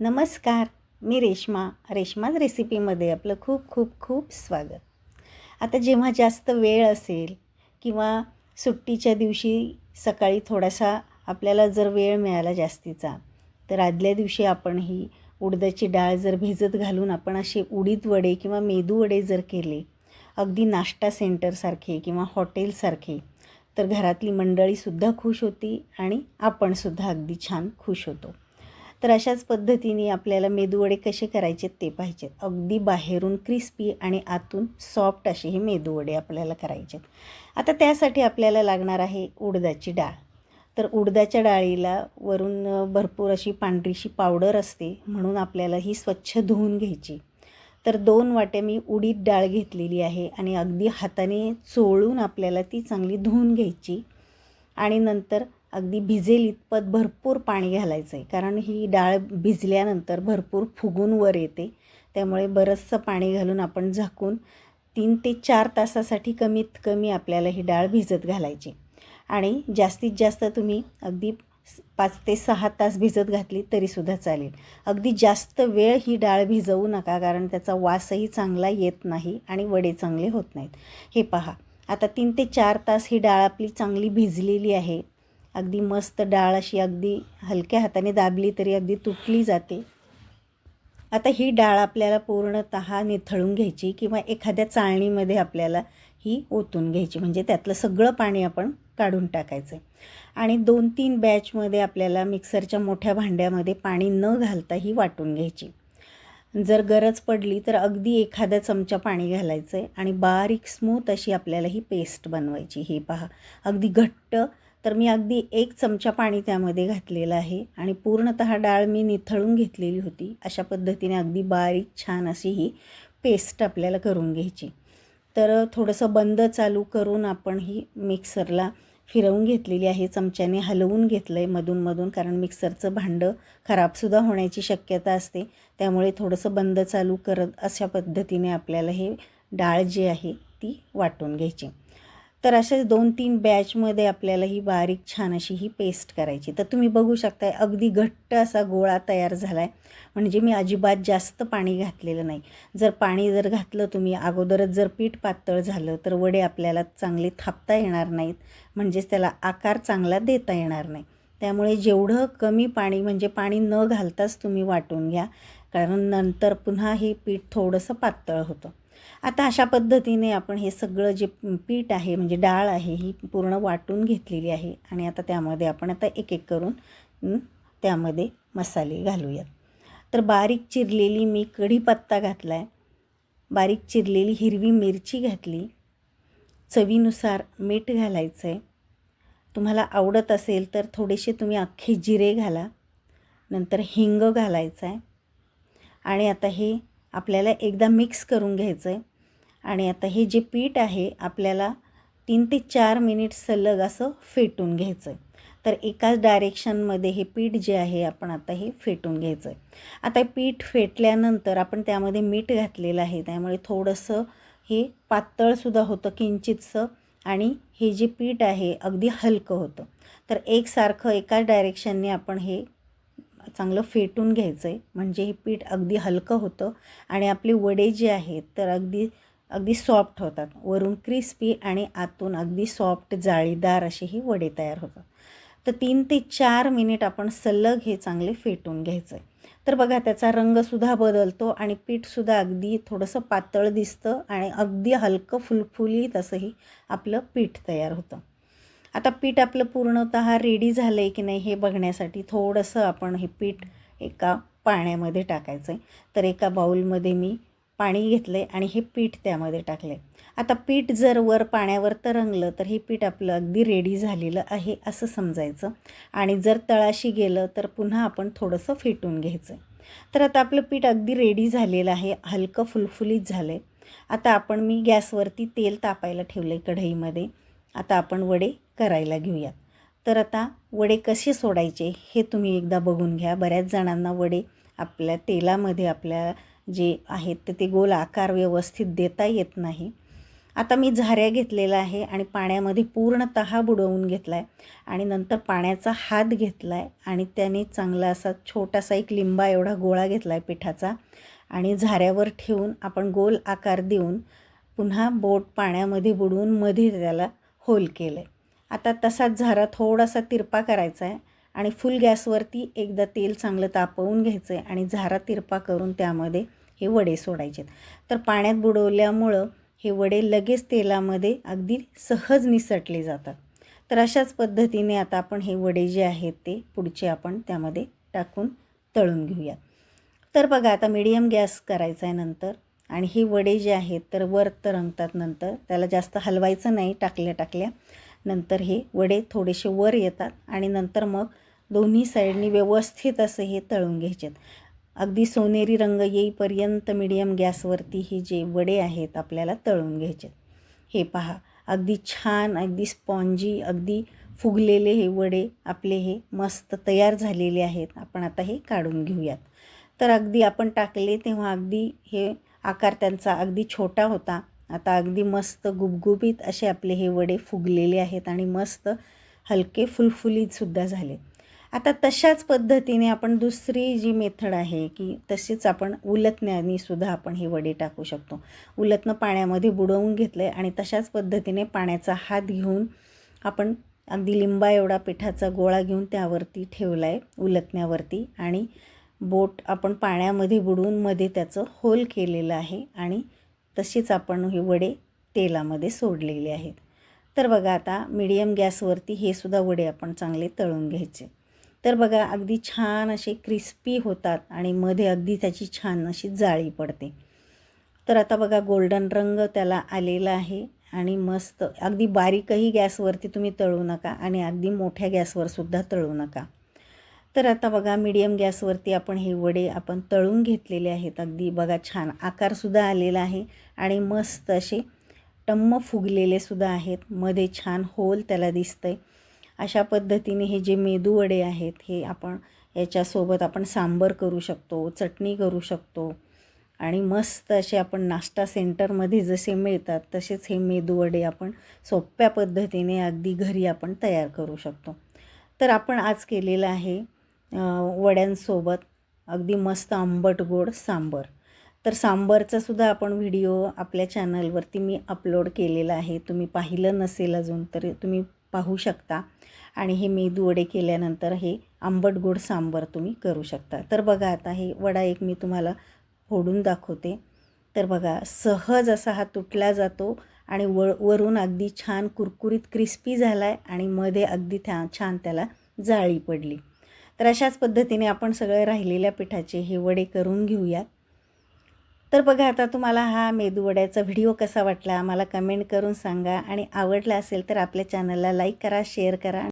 नमस्कार मी रेश्मा. रेश्माज रेसिपीमध्ये आपलं खूप खूप खूप स्वागत. आता जेव्हा जास्त वेळ असेल किंवा सुट्टीच्या दिवशी सकाळी थोडासा आपल्याला जर वेळ मिळाला जास्तीचा तर आदल्या दिवशी आपण ही उडदाची डाळ जर भिजत घालून आपण असे उडीद वडे किंवा मेदू वडे जर केले अगदी नाश्ता सेंटरसारखे किंवा हॉटेलसारखे तर घरातली मंडळीसुद्धा खुश होती आणि आपणसुद्धा अगदी छान खुश होतो. तर अशाच पद्धतीने आपल्याला मेदूवडे कसे करायचे ते पाहिजेत अगदी बाहेरून क्रिस्पी आणि आतून सॉफ्ट असे हे मेदूवडे आपल्याला करायचे आता त्यासाठी आपल्याला लागणार आहे उडदाची डाळ. तर उडदाच्या डाळीला वरून भरपूर अशी पांढरीशी पावडर असते म्हणून आपल्याला ही स्वच्छ धुवून घ्यायची. तर दोन वाट्या मी उडीद डाळ घेतलेली आहे आणि अगदी हाताने चोळून आपल्याला ती चांगली धुवून घ्यायची. आणि नंतर अगदी भिजेल इतपत भरपूर पाणी घालायचं आहे कारण ही डाळ भिजल्यानंतर भरपूर फुगून वर येते. त्यामुळे बरंचसं पाणी घालून आपण झाकून तीन ते चार तासासाठी कमीत कमी आपल्याला ही डाळ भिजत घालायची. आणि जास्तीत जास्त तुम्ही अगदी पाच ते सहा तास भिजत घातली तरीसुद्धा चालेल. अगदी जास्त वेळ ही डाळ भिजवू नका कारण त्याचा वासही चांगला येत नाही आणि वडे चांगले होत नाहीत. हे पहा. आता तीन ते चार तास ही डाळ आपली चांगली भिजलेली आहे. अगदी मस्त डाळ अशी अगदी हलक्या हाताने दाबली तरी अगदी तुटली जाते. आता ही डाळ आपल्याला पूर्णत निथळून घ्यायची किंवा एखाद्या चाळणीमध्ये आपल्याला ही ओतून घ्यायची. म्हणजे त्यातलं सगळं पाणी आपण काढून टाकायचं. आणि दोन तीन बॅचमध्ये आपल्याला मिक्सरच्या मोठ्या भांड्यामध्ये पाणी न घालता ही वाटून घ्यायची. जर गरज पडली तर अगदी एखादा चमचा पाणी घालायचं आहे आणि बारीक स्मूथ अशी आपल्याला ही पेस्ट बनवायची. हे पहा अगदी घट्ट तर मी अगदी एक चमचा पाणी त्यामध्ये घातलेलं आहे आणि पूर्णतः डाळ मी निथळून घेतलेली होती. अशा पद्धतीने अगदी बारीक छान अशी ही पेस्ट आपल्याला करून घ्यायची. तर थोडंसं बंद चालू करून आपण ही मिक्सरला फिरवून घेतलेली आहे. चमच्याने हलवून घेतलं आहे मधूनमधून कारण मिक्सरचं भांडं खराबसुद्धा होण्याची शक्यता असते. त्यामुळे थोडंसं बंद चालू करत अशा पद्धतीने आपल्याला हे डाळ जी आहे ती वाटून घ्यायची. तर अशाच दोन तीन बॅचमध्ये आपल्याला ही बारीक छान अशी ही पेस्ट करायची. तर तुम्ही बघू शकताय अगदी घट्ट असा गोळा तयार झाला आहे म्हणजे मी अजिबात जास्त पाणी घातलेलं नाही. जर पाणी जर घातलं तुम्ही अगोदरच जर पीठ पातळ झालं तर वडे आपल्याला चांगले थापता येणार नाहीत. म्हणजेच त्याला आकार चांगला देता येणार नाही. त्यामुळे जेवढं कमी पाणी म्हणजे पाणी न घालताच तुम्ही वाटून घ्या. कारण नंतर पुन्हा हे पीठ थोडंसं पातळ होतं. आता अशा पद्धतीने आपण हे सगळं जे पीठ आहे म्हणजे डाळ आहे ही पूर्ण वाटून घेतलेली आहे आणि आता त्यामध्ये आपण आता एक एक करून त्यामध्ये मसाले घालूयात. तर बारीक चिरलेली मी कढीपत्ता घातला आहे बारीक चिरलेली हिरवी मिरची घातली. चवीनुसार मीठ घालायचं आहे तुम्हाला आवडत असेल तर थोडेसे तुम्ही अख्खे जिरे घाला. नंतर हिंग घालायचं आहे आणि आता हे आपल्याला एकदा मिक्स करून घ्यायचं आहे आणि आता हे जे पीठ आहे आपल्याला तीन ते चार मिनिट सलग असं फेटून घ्यायचं आहे तर एकाच डायरेक्शनमध्ये हे पीठ जे आहे आपण आता हे फेटून घ्यायचं आहे आता पीठ फेटल्यानंतर आपण त्यामध्ये मीठ घातलेलं आहे. त्यामुळे थोडंसं हे पातळसुद्धा होतं किंचितसं आणि हे जे पीठ आहे अगदी हलकं होतं. तर एकसारखं एकाच डायरेक्शनने आपण हे चांगलं फेटून घ्यायचं आहे म्हणजे हे पीठ अगदी हलकं होतं आणि आपले वडे जे आहेत तर अगदी अगदी सॉफ्ट होतात. वरून क्रिस्पी आणि आतून अगदी सॉफ्ट जाळीदार असे हे वडे तयार होतात. तर तीन ते चार मिनिट आपण सलग हे चांगले फेटून घ्यायचं आहे तर बघा त्याचा रंगसुद्धा बदलतो आणि पीठसुद्धा अगदी थोडंसं पातळ दिसतं आणि अगदी हलकं फुलफुलीत असंही आपलं पीठ तयार होतं. आता पीठ आपलं पूर्णतः रेडी झालं आहे की नाही हे बघण्यासाठी थोडंसं आपण हे पीठ एका पाण्यामध्ये टाकायचं आहे तर एका बाऊलमध्ये मी पाणी घेतलं आहे आणि हे पीठ त्यामध्ये टाकलं आहे आता पीठ जर वर पाण्यावर तरंगलं तर हे पीठ आपलं अगदी रेडी झालेलं आहे असं समजायचं. आणि जर तळाशी गेलं तर पुन्हा आपण थोडंसं फेटून घ्यायचं तर आता आपलं पीठ अगदी रेडी झालेलं आहे हलकं फुलफुलीत झालं आहे आता आपण मी गॅसवरती तेल तापायला ठेवलं आहे कढईमध्ये. आता आपण वडे करायला घेऊयात. तर आता वडे कसे सोडायचे हे तुम्ही एकदा बघून घ्या. बऱ्याच जणांना वडे आपल्या तेलामध्ये आपल्या जे आहेत तर ते गोल आकार व्यवस्थित देता येत नाही. आता मी झाऱ्या घेतलेला आहे आणि पाण्यामध्ये पूर्णतः बुडवून घेतला आहे आणि नंतर पाण्याचा हात घेतला आहे आणि त्याने चांगला असा छोटासा एक लिंबा एवढा गोळा घेतला आहे पिठाचा आणि झाऱ्यावर ठेवून आपण गोल आकार देऊन पुन्हा बोट पाण्यामध्ये बुडवून मध्ये त्याला होल केलं आहे आता तसाच झारा थोडासा तिरपा करायचा आहे आणि फुल गॅसवरती एकदा तेल चांगलं तापवून घ्यायचं आहे आणि झारा तिरपा करून त्यामध्ये हे वडे सोडायचे तर पाण्यात बुडवल्यामुळं हे वडे लगेच तेलामध्ये अगदी सहज निसटले जातात. तर अशाच पद्धतीने आता आपण हे वडे जे आहेत ते पुढचे आपण त्यामध्ये टाकून तळून घेऊया तर बघा आता मीडियम गॅस करायचा आहे नंतर आणि हे वडे जे आहेत तर वर तरंगतात नंतर. त्याला जास्त हलवायचं नाही टाकल्या टाकल्या नंतर हे वडे थोडेसे वर येतात आणि नंतर मग दोन्ही साईडनी व्यवस्थित असं हे तळून घ्यायचेत. अगदी सोनेरी रंग येईपर्यंत मिडियम गॅसवरती हे जे वडे आहेत आपल्याला तळून घ्यायचे हे पहा अगदी छान अगदी स्पॉन्जी अगदी फुगलेले हे वडे आपले हे मस्त तयार झालेले आहेत. आपण आता हे काढून घेऊयात. तर अगदी आपण टाकले तेव्हा अगदी हे आकार त्यांचा अगदी छोटा होता. आता अगदी मस्त गुबगुबीत असे आपले हे वडे फुगलेले आहेत आणि मस्त हलके फुलफुलीतसुद्धा झाले. आता तशाच पद्धतीने आपण दुसरी जी मेथड आहे की तशीच आपण उलतण्यानीसुद्धा आपण हे वडे टाकू शकतो. उलतनं पाण्यामध्ये बुडवून घेतलं आहे आणि तशाच पद्धतीने पाण्याचा हात घेऊन आपण अगदी लिंबा एवढा पिठाचा गोळा घेऊन त्यावरती ठेवला आहे उलतण्यावरती आणि बोट आपण पाण्यामध्ये बुडवून मध्ये त्याचं होल केलेलं आहे आणि तशीच आपण हे वडे तेलामध्ये सोडलेले आहेत. तर बघा आता मीडियम गॅसवरती हे सुद्धा वडे आपण चांगले तळून घ्यायचे. तर बघा अगदी छान असे क्रिस्पी होतात आणि मध्ये अगदी त्याची छान अशी जाळी पडते. तर आता बघा गोल्डन रंग त्याला आलेला आहे आणि मस्त अगदी बारीकही गॅसवरती तुम्ही तळू नका आणि अगदी मोठ्या गॅसवरसुद्धा तळू नका. तर आता बघा मीडियम गॅसवरती आपण हे वडे आपण तळून घेतलेले आहेत. अगदी बघा छान आकारसुद्धा आलेला आहे आणि मस्त असे टम्म फुगलेले सुद्धा आहेत. मध्ये छान होल त्याला दिसतं आहे अशा पद्धतीने हे जे मेदू वडे आहेत हे आपण याच्यासोबत आपण सांबर करू शकतो चटणी करू शकतो आणि मस्त असे आपण नाश्ता सेंटरमध्ये जसे मिळतात तसेच हे मेदू वडे आपण सोप्या पद्धतीने अगदी घरी आपण तयार करू शकतो. तर आपण आज केलेलं आहे वड्यांसोबत अगदी मस्त आंबट गोड सांबर. तर सांबरचासुद्धा आपण व्हिडिओ आपल्या चॅनलवरती मी अपलोड केलेला आहे. तुम्ही पाहिलं नसेल अजून तर तुम्ही पाहू शकता. आणि हे मेदू वडे केल्यानंतर हे आंबट गोड सांबर तुम्ही करू शकता. तर बघा आता हे वडा एक मी तुम्हाला फोडून दाखवते. तर बघा सहज असा हा तुटला जातो आणि व वरून अगदी छान कुरकुरीत क्रिस्पी झाला आहे आणि मध्ये अगदी त्या छान त्याला जाळी पडली. तर अशाच पद्धतीने आपण सगळे राहिलेल्या पिठाचे हे वडे करून घेऊयात. तर बघा आता तुम्हाला हा मेदूवड्याचा व्हिडिओ कसा वाटला? मला कमेंट करून सांगा. आणि आवडला असेल तर आपल्या चॅनलला लाईक करा शेअर करा.